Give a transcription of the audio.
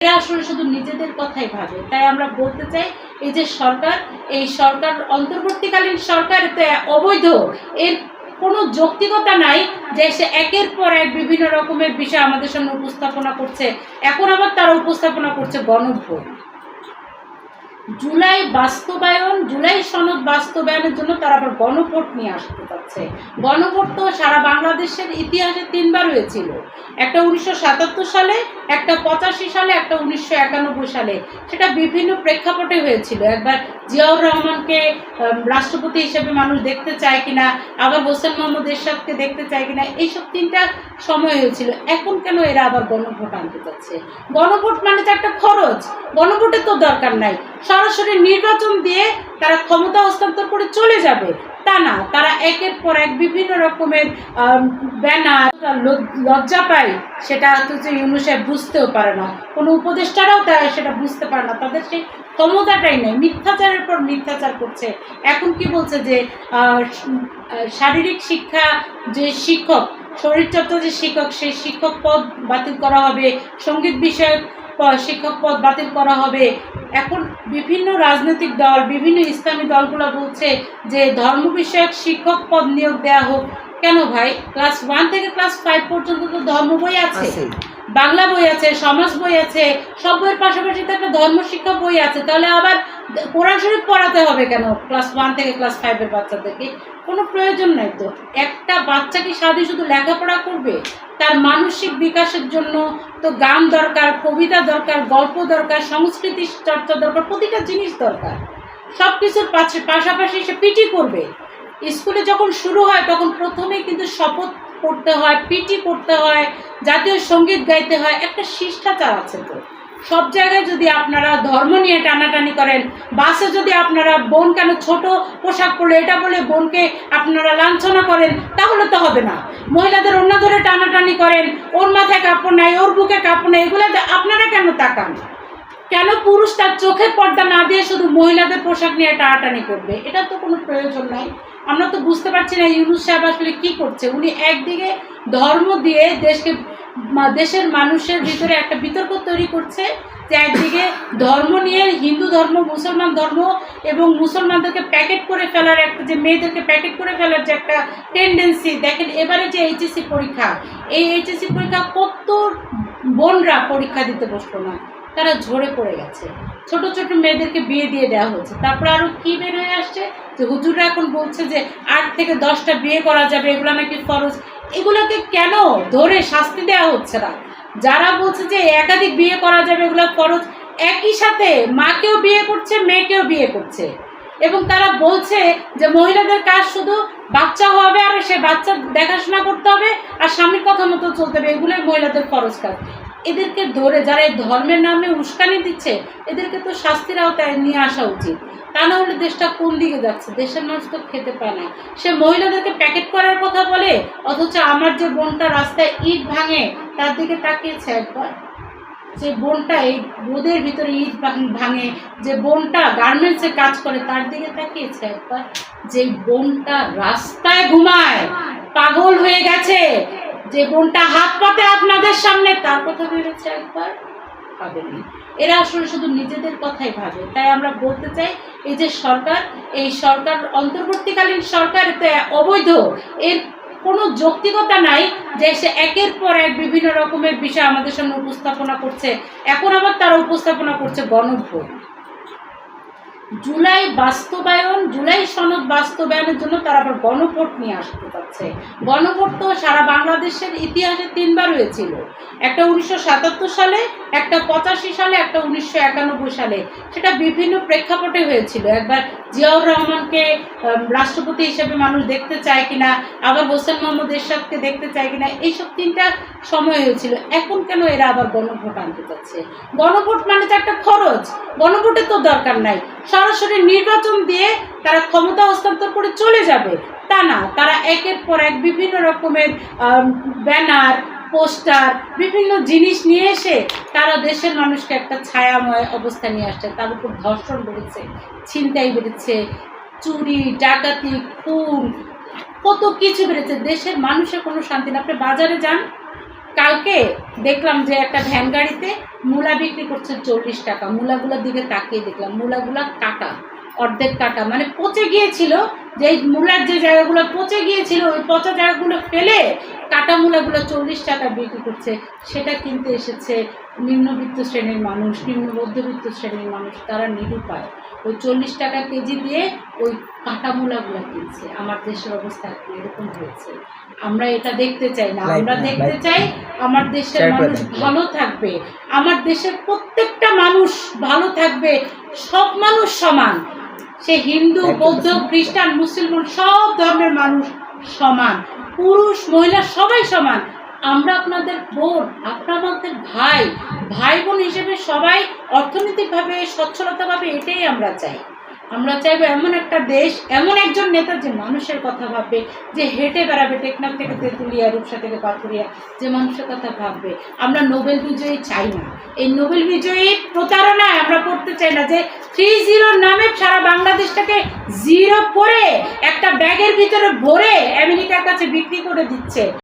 এরা আসলে শুধু নিজেদের কথাই ভাবে। তাই আমরা বলতে চাই, এই যে সরকার, এই সরকার, অন্তর্বর্তীকালীন সরকার তো অবৈধ, এর কোনো যৌক্তিকতা নাই যে সে একের পর এক বিভিন্ন রকমের বিষয় আমাদের সামনে উপস্থাপনা করছে। এখন আবার তারা উপস্থাপনা করছে গণভোট। জুলাই বাস্তবায়ন, জুলাই সনদ বাস্তবায়নের জন্য তারা আবার গণভোট নিয়ে আসতে পারছে গণভোট তো সারা বাংলাদেশের ইতিহাসে তিনবার হয়েছিল। একটা উনিশশো সাতাত্তর সালে, একটা পঁচাশি সালে, একটা উনিশশো একানব্বই সালে। সেটা বিভিন্ন প্রেক্ষাপটে হয়েছিল। একবার জিয়াউর রহমানকে রাষ্ট্রপতি হিসেবে মানুষ দেখতে চায় কিনা, আবার হোসেন মোহাম্মদ এরশাদকে দেখতে চায় কিনা, এইসব তিনটা সময় হয়েছিল। এখন কেন এরা আবার গণভোট আনতে চাচ্ছে গণভোট মানে তো একটা খরচ। গণভোটের তো দরকার নাই। সরাসরি নির্বাচন দিয়ে তারা ক্ষমতা হস্তান্তর করে চলে যাবে। তা না। তারা একের পর এক বিভিন্ন রকমের ব্যানার লজ্জা পায়, সেটা হচ্ছে ইউনুসেফ বুঝতেও পারে না। কোনো উপদেষ্টারাও তা সেটা বুঝতে পারে না। তাদের সেই ক্ষমতাটাই নেই। মিথ্যাচারের পর মিথ্যাচার করছে। এখন কি বলছে যে শারীরিক শিক্ষা যে শিক্ষক, শরীরচর্চা যে শিক্ষক, সেই শিক্ষক পদ বাতিল করা হবে। সংগীত বিষয়ক শিক্ষক পদ বাতিল করা হবে। এখন বিভিন্ন রাজনৈতিক দল, বিভিন্ন ইসলামী দলগুলো বলছে যে ধর্ম বিষয়ক শিক্ষক পদ নিয়োগ দেওয়া হোক। কেন ভাই? ক্লাস ওয়ান থেকে ক্লাস ফাইভ পর্যন্ত তো ধর্ম বই আছে। বাংলা বই আছে, সমাজ বই আছে, সব বইয়ের পাশাপাশি তো একটা ধর্ম শিক্ষা বই আছে। তাহলে আবার কোরআন শরীফ পড়াতে হবে কেন? ক্লাস ওয়ান থেকে ক্লাস ফাইভের বাচ্চাদেরকে। কোনো প্রয়োজন নাই তো। একটা বাচ্চা কি সাধে শুধু লেখাপড়া করবে? তার মানসিক বিকাশের জন্য তো গান দরকার, কবিতা দরকার, গল্প দরকার, সংস্কৃতি চর্চা দরকার, প্রতিটা জিনিস দরকার। সব কিছুর পাশে- পাশাপাশি সে পিটি করবে। স্কুলে যখন শুরু হয়, তখন প্রথমেই কিন্তু শপথ করতে হয় পিটি করতে হয়, জাতীয় সংগীত গাইতে হয়, একটা শিষ্টাচার আছে তো। সব জায়গায় যদি আপনারা ধর্ম নিয়ে টানাটানি করেন, বাসে যদি আপনারা বোন কেন ছোট পোশাক পরলে, এটা বলে বোনকে আপনারা লাঞ্ছনা করেন, তাহলে তো হবে না। মহিলাদের অন্য ধরে টানাটানি করেন, ওর মাথায় কাপড় নাই, ওর বুকে কাপড় নেই, এগুলো আপনারা কেন তাকান? কেন পুরুষ তার চোখের পর্দা না দিয়ে শুধু মহিলাদের পোশাক নিয়ে টানাটানি করবে? এটা তো কোনো প্রয়োজন নাই। আমরা তো বুঝতে পারছি না ইউনুস সাহেব আসলে কি করছে। উনি একদিকে ধর্ম দিয়ে দেশকে দেশের মানুষের ভিতরে একটা বিতর্ক তৈরি করছে যে একদিকে ধর্ম নিয়ে হিন্দু ধর্ম, মুসলমান ধর্ম এবং মুসলমানদেরকে প্যাকেট করে ফেলার একটা যে মেয়েদেরকে প্যাকেট করে ফেলার যে একটা টেন্ডেন্সি দেখেন এবারে যে এইচএসসি পরীক্ষা, এই এইচএসসি পরীক্ষা কত বোনরা পরীক্ষা দিতে বসল না। তারা ঝরে পড়ে গেছে। ছোট ছোট মেয়েদেরকে বিয়ে দিয়ে দেওয়া হচ্ছে তারপর আরও কি বের হয়ে আসছে? যে হুজুররা এখন বলছে যে আট থেকে দশটা বিয়ে করা যাবে, এগুলো নাকি ফরজ। এগুলোকে কেন ধরে শাস্তি দেওয়া হচ্ছে না? যারা বলছে যে একাধিক বিয়ে করা যাবে, এগুলো ফরজ, একই সাথে মাকেও বিয়ে করছে, মেয়েকেও বিয়ে করছে। এবং তারা বলছে যে মহিলাদের কাজ শুধু বাচ্চা হবে আর সে বাচ্চা দেখাশোনা করতে হবে আর স্বামীর কথা মতো চলতে হবে। এগুলোই মহিলাদের খরচ কাজ। এদেরকে ধরে যারা এই ধর্মের নামে উস্কানি দিচ্ছে, এদেরকে তো শাস্তির আওতায় নিয়ে আসা উচিত। তা না হলে দেশটা কোন দিকে যাচ্ছে? দেশের মানুষ তো খেতে পায় না। সে মহিলাদেরকে প্যাকেট করার কথা বলে, অথচ আমার যে বোনটা রাস্তায় ইট ভাঙে, তার দিকে তাকিয়েছে একবার। যে বোনটা এই রোদের ভিতরে ইট ভাঙ- ভাঙে, যে বোনটা গার্মেন্টসে কাজ করে, তার দিকে তাকিয়েছে একবার। যে বোনটা রাস্তায় ঘুমায়, পাগল হয়ে গেছে যে বোনটা হাত পাতে আপনাদের সামনে, তার কথা ভেবেছে একবার? ভাবেনি। এরা আসলে শুধু নিজেদের কথাই ভাবে। তাই আমরা বলতে চাই, এই যে সরকার, এই সরকার অন্তর্বর্তীকালীন সরকার অবৈধ, এর কোনো যৌক্তিকতা নাই যে সে একের পর এক বিভিন্ন রকমের বিষয় আমাদের সামনে উপস্থাপনা করছে। এখন আবার তারা উপস্থাপনা করছে গণভোট। জুলাই বাস্তবায়ন, জুলাই সনদ বাস্তবায়নের জন্য তারা আবার গণভোট নিয়ে আসতে পারছে গণভোট তো সারা বাংলাদেশের ইতিহাসে তিনবার হয়েছিল। একটা উনিশশো সাতাত্তর সালে একটা পঁচাশি সালে, একটা উনিশশো একানব্বই সালে। সেটা বিভিন্ন প্রেক্ষাপটে হয়েছিল। একবার জিয়াউর রহমানকে রাষ্ট্রপতি হিসেবে মানুষ দেখতে চায় কিনা, আবার হোসেন মোহাম্মদ এরশাদকে দেখতে চায় কিনা, এইসব তিনটা সময় হয়েছিল। এখন কেন এরা আবার গণভোট আনতে চাচ্ছে গণভোট মানে তো একটা খরচ। গণভোটের তো দরকার নাই। সরাসরি নির্বাচন দিয়ে তারা ক্ষমতা হস্তান্তর করে চলে যাবে। তা না, তারা একের পর এক বিভিন্ন রকমের ব্যানার পোস্টার, বিভিন্ন জিনিস নিয়ে এসে তারা দেশের মানুষকে একটা ছায়াময় অবস্থা নিয়ে আসছে। তার উপর ধর্ষণ বেড়েছে, ছিনতাই বেড়েছে, চুরি, ডাকাতি, খুন, কত কিছু বেড়েছে। দেশের মানুষের কোনো শান্তি না আপনি বাজারে যান, কালকে দেখলাম যে একটা ভ্যান গাড়িতে মূলা বিক্রি করছে চল্লিশ টাকা। মূলাগুলোর দিকে তাকিয়ে দেখলাম, মূলাগুলা কাটা, অর্ধেক কাটা মানে পচে গিয়েছিল যে মূলার যে জায়গাগুলো পচে গিয়েছিল ওই পচা জায়গাগুলো ফেলে কাটা মূলাগুলো চল্লিশ টাকা বিক্রি করছে। সেটা কিনতে এসেছে নিম্নবিত্ত শ্রেণির মানুষ নিম্ন মধ্যবিত্ত শ্রেণির মানুষ তারা নিরুপায় ওই চল্লিশ টাকা কেজি দিয়ে ওই কাটা মূলাগুলো কিনছে। আমার দেশের অবস্থা এরকম হয়েছে। আমরা এটা দেখতে চাই না। আমরা দেখতে চাই আমার দেশের মানুষ ভালো থাকবে। আমার দেশের প্রত্যেকটা মানুষ ভালো থাকবে। সব মানুষ সমান। সে হিন্দু বৌদ্ধ খ্রিস্টান মুসলমান সব ধর্মের মানুষ সমান। পুরুষ মহিলা সবাই সমান। আমরা আপনাদের বোন আপনারা আমাদের ভাই। ভাই বোন হিসেবে সবাই অর্থনৈতিকভাবে সচ্ছলতাভাবে এটাই আমরা চাই। আমরা চাইব এমন একটা দেশ এমন একজন নেতা যে মানুষের কথা ভাববে যে হেঁটে বেড়াবে টেকনাফ থেকে তেঁতুলিয়া রূপসা থেকে পাথুরিয়া যে মানুষের কথা ভাববে। আমরা নোবেল বিজয়ী চাই না। এই নোবেল বিজয়ীর প্রতারণায় আমরা করতে চাই না যে থ্রি জিরো নামে সারা বাংলাদেশটাকে জিরো করে একটা ব্যাগের ভিতরে ভরে আমেরিকার কাছে বিক্রি করে দিচ্ছে।